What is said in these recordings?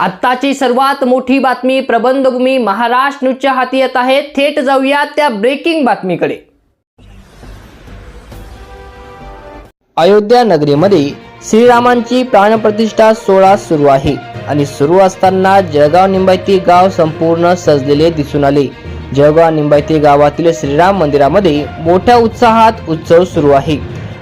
आत्ताची सर्वात मोठी बातमी प्रबंधभूमी महाराष्ट्र न्यूजच्या हाती येत आहे. थेट जाऊया त्या ब्रेकिंग बातमीकडे. अयोध्या नगरीमध्ये श्रीरामांची प्राणप्रतिष्ठा सोहळा सुरू आहे आणि सुरू असताना जळगाव निंबायती गाव संपूर्ण सजलेले दिसून आले. जळगाव निंबायती गावातील श्रीराम मंदिरामध्ये मोठ्या उत्साहात उत्सव सुरू आहे.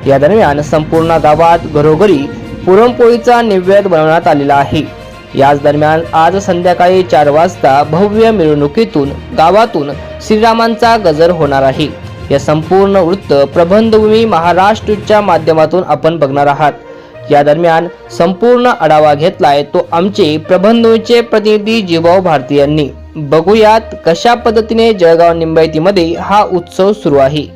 या दरम्यान संपूर्ण गावात घरोघरी पुरणपोळीचा निवेद बनवण्यात आलेला आहे. याच दरम्यान आज संध्याकाळी चार वाजता भव्य मिरवणुकीतून गावातून श्रीरामांचा गजर होणार आहे. या संपूर्ण वृत्त प्रबंधभूमी महाराष्ट्रच्या माध्यमातून आपण बघणार आहात. या दरम्यान संपूर्ण आढावा घेतलाय तो आमचे प्रबंधभूमीचे प्रतिनिधी जीवाव भारती यांनी. बघूयात कशा पद्धतीने जळगाव निंबायतीमध्ये हा उत्सव सुरू आहे.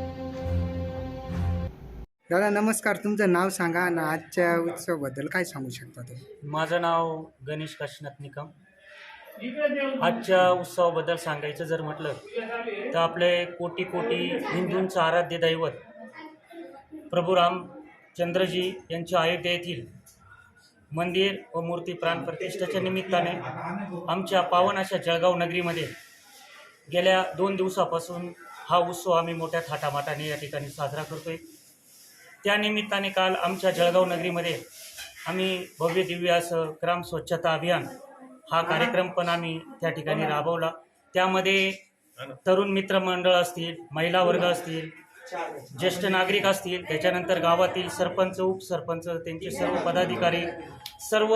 दादा नमस्कार. तुमचं नाव सांगा आणि आजच्या उत्सवाबद्दल काय सांगू शकता तुम्ही? माझं नाव गणेश काशीनाथ निकम. आजच्या उत्सवाबद्दल सांगायचं जर म्हटलं तर आपले कोटी कोटी हिंदूंचं आराध्य दैवत प्रभू रामचंद्रजी यांच्या अयोध्या येथील मंदिर व मूर्ती प्राणप्रतिष्ठेच्या निमित्ताने आमच्या पावन अशा जळगाव नगरीमध्ये गेल्या दोन दिवसापासून हा उत्सव आम्ही मोठ्या थाटामाटाने या ठिकाणी साजरा करतोय. त्यानिमित्ताने काल आमच्या जळगाव नगरीमध्ये आम्ही भव्य दिव्य असं ग्राम स्वच्छता अभियान हा कार्यक्रम पण आम्ही त्या ठिकाणी राबवला. त्यामध्ये तरुण मित्रमंडळ असतील महिला वर्ग असतील ज्येष्ठ नागरिक असतील त्याच्यानंतर गावातील सरपंच उपसरपंच त्यांचे सर्व पदाधिकारी सर्व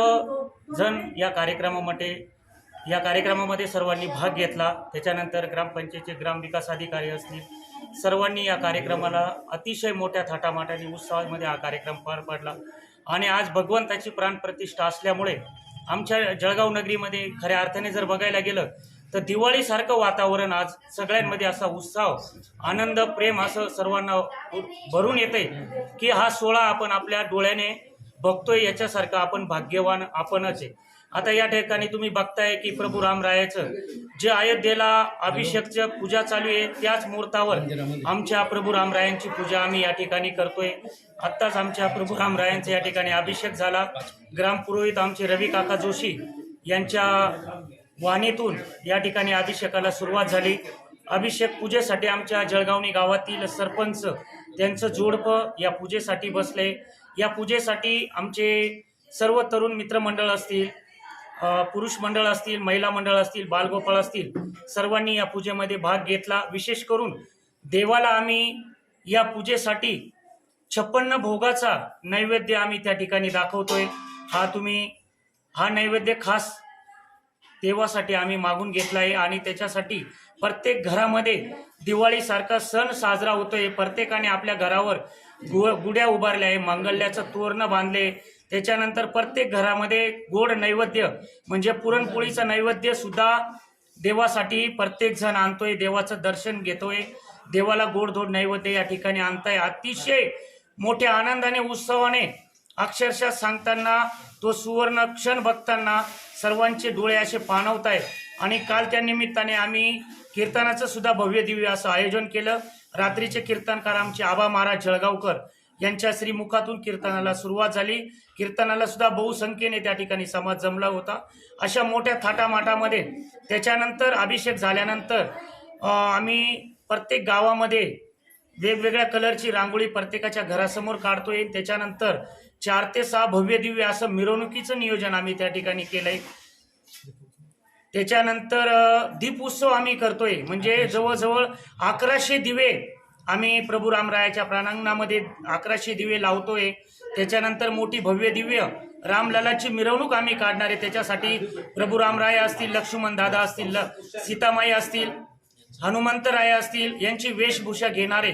जण या कार्यक्रमामध्ये या कार्यक्रमामध्ये सर्वांनी भाग घेतला. त्याच्यानंतर ग्रामपंचायतचे ग्रामविकास अधिकारी असतील सर्वांनी या कार्यक्रमाला अतिशय मोठ्या थाटामाटाने उत्साहामध्ये हा कार्यक्रम पार पडला. आणि आज भगवंताची प्राणप्रतिष्ठा असल्यामुळे आमच्या जळगाव नगरीमध्ये खऱ्या अर्थाने जर बघायला गेलं तर दिवाळीसारखं वातावरण आज सगळ्यांमध्ये असा उत्साह आनंद प्रेम असं सर्वांना भरून येते की हा सोहळा आपण आपल्या डोळ्याने बघतोय याच्यासारखं आपण भाग्यवान आपणच आहे. आता या ठिकाणी तुम्ही बघताय की प्रभू रामरायाचं जे अयोध्येला अभिषेकचं पूजा चालू आहे त्याच मुहूर्तावर आमच्या प्रभू रामरायांची पूजा आम्ही या ठिकाणी करतोय. आत्ताच आमच्या प्रभू रामरायांचा या ठिकाणी अभिषेक झाला. ग्रामपुरोहित आमचे रवी काका जोशी यांच्या वाणीतून या ठिकाणी अभिषेकाला सुरुवात झाली. अभिषेक पूजेसाठी आमच्या जळगावणी गावातील सरपंच त्यांचं जोडपं या पूजेसाठी बसले. या पूजेसाठी आमचे सर्व तरुण मित्रमंडळ असतील पुरुष मंडळ असतील महिला मंडळ असतील बालगोपाळ असतील सर्वांनी या पूजेमध्ये भाग घेतला. विशेष करून देवाला आम्ही या पूजेसाठी छप्पन्न भोगाचा नैवेद्य आम्ही त्या ठिकाणी दाखवतोय. हा तुम्ही हा नैवेद्य खास देवासाठी आम्ही मागून घेतला आहे आणि त्याच्यासाठी प्रत्येक घरामध्ये दिवाळीसारखा सण साजरा होतोय. प्रत्येकाने आपल्या घरावर गु गुड्या उभारल्या आहे. मांगल्याचं तोरणं बांधले. त्याच्यानंतर प्रत्येक घरामध्ये गोड नैवेद्य म्हणजे पुरणपोळीचं नैवेद्य सुद्धा देवासाठी प्रत्येक जण आणतोय देवाचं दर्शन घेतोय. देवाला गोडधोड नैवेद्य या ठिकाणी आणताय. अतिशय मोठ्या आनंदाने उत्सवाने अक्षरशः सांगताना तो सुवर्ण क्षण बघताना सर्वांचे डोळे असे पाणवत आहेत आणि काल त्या निमित्ताने आम्ही कीर्तनाचं सुद्धा भव्य दिव्य असं आयोजन केलं. रात्रीचे कीर्तनकार आमचे आबा महाराज जळगावकर यांच्या श्रीमुखातून कीर्तनाला सुरुवात झाली. कीर्तनाला सुद्धा बहुसंख्येने त्या ठिकाणी समाज जमला होता. अशा मोठ्या थाटामाटामध्ये त्याच्यानंतर अभिषेक झाल्यानंतर आम्ही प्रत्येक गावामध्ये वेगवेगळ्या कलरची रांगोळी प्रत्येकाच्या घरासमोर काढतोय. त्याच्यानंतर चार ते सहा भव्य दिव्य असं मिरवणुकीचं नियोजन आम्ही त्या ठिकाणी केलंय. त्याच्यानंतर दीप उत्सव आम्ही करतोय. म्हणजे जवळजवळ अकराशे दिवे आम्ही प्रभू रामरायाच्या प्रांगणामध्ये अकराशे दिवे लावतोय. त्याच्यानंतर मोठी भव्य दिव्य रामललाची मिरवणूक आम्ही काढणार आहे. त्याच्यासाठी प्रभू रामराय असतील लक्ष्मण दादा असतील ल- सीतामाई असतील हनुमंतराय असतील यांची वेशभूषा घेणारे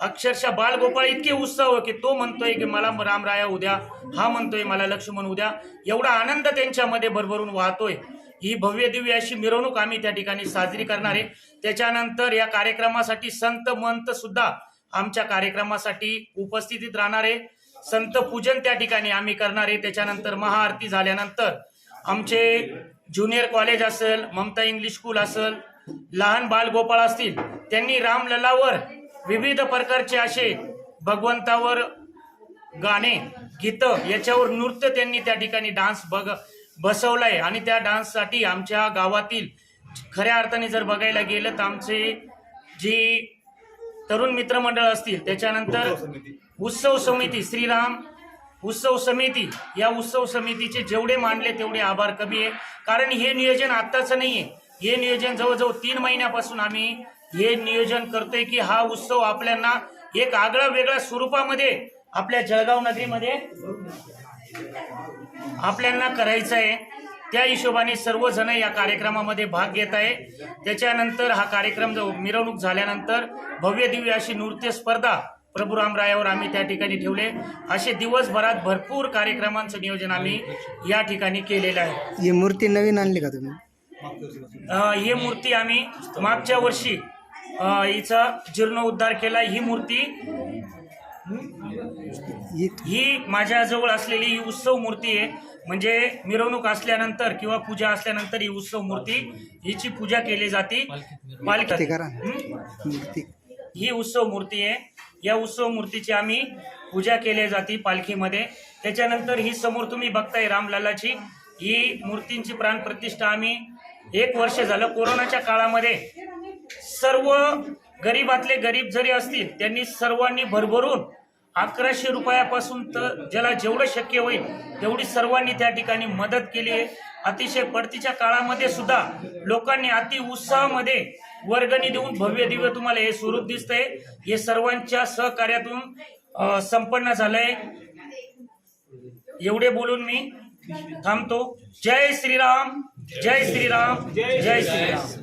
अक्षरशः बालगोपाळ इतके उत्साह की तो म्हणतोय की मला रामराया उद्या हा म्हणतोय मला लक्ष्मण उद्या. एवढा आनंद त्यांच्यामध्ये भरभरून वाहतोय. ही भव्य दिव्य अशी मिरवणूक आम्ही त्या ठिकाणी साजरी करणार आहे. त्याच्यानंतर या कार्यक्रमासाठी संत मंत सुद्धा आमच्या कार्यक्रमासाठी उपस्थितीत राहणार आहे. संत पूजन त्या ठिकाणी आम्ही करणार आहे. त्याच्यानंतर महाआरती झाल्यानंतर आमचे ज्युनियर कॉलेज असेल ममता इंग्लिश स्कूल असेल लहान बालगोपाळ असतील त्यांनी रामललावर विविध प्रकारचे असे भगवंतावर गाणे गीतं याच्यावर नृत्य त्यांनी त्या ठिकाणी डान्स बघ बसवला आहे आणि त्या डान्ससाठी आमच्या गावातील खऱ्या अर्थाने जर बघायला गेलं तर आमचे जे तरुण मित्रमंडळ असतील त्याच्यानंतर उत्सव समिती. श्रीराम उत्सव समिती या उत्सव समितीचे जेवढे मानले तेवढे आभार कमी आहे. कारण हे नियोजन आत्ताचं नाही आहे हे नियोजन जवळजवळ तीन महिन्यापासून आम्ही हे नियोजन करतोय की हा उत्सव आपल्याला एक आगळा वेगळ्या स्वरूपामध्ये आपल्या जळगाव नगरीमध्ये आपल्याला करायचं आहे त्या हिशोबाने सर्वजण या कार्यक्रमामध्ये भाग घेत आहे. त्याच्यानंतर हा कार्यक्रम जो मिरवणूक झाल्यानंतर भव्य दिव्य अशी नृत्य स्पर्धा प्रभू रामरायावर आम्ही त्या ठिकाणी ठेवले. असे दिवसभरात भरपूर कार्यक्रमांचं नियोजन आम्ही या ठिकाणी केलेलं आहे. ही मूर्ती नवीन आणली का तुम्ही? ही मूर्ती आम्ही मागच्या वर्षी हिचा जीर्णोद्धार केला. ही मूर्ती ही माझ्याजवळ असलेली ही उत्सव मूर्ती आहे. म्हणजे मिरवणूक असल्यानंतर किंवा पूजा असल्यानंतर ही उत्सव मूर्ती हिची पूजा केली जाते. पालखी. हं? ही उत्सव मूर्ती आहे. या उत्सव मूर्तीची आम्ही पूजा केली जाते पालखीमध्ये. त्याच्यानंतर ही समोर तुम्ही बघताय रामलालाची. ही मूर्तींची प्राणप्रतिष्ठा आम्ही एक वर्ष झालं कोरोनाच्या काळामध्ये सर्व गरीबातले गरीब जरी असतील त्यांनी सर्वांनी भरभरून अकराशे रुपयापासून तर ज्याला जेवढं शक्य होईल तेवढी सर्वांनी त्या ठिकाणी मदत केली आहे. अतिशय पडतीच्या काळामध्ये सुद्धा लोकांनी अति उत्साहामध्ये वर्गणी देऊन भव्य दिव्य तुम्हाला हे स्वरूप दिसतंय. हे सर्वांच्या सहकार्यातून संपन्न झालंय. एवढे बोलून मी थांबतो. जय श्रीराम जय श्रीराम जय श्रीराम.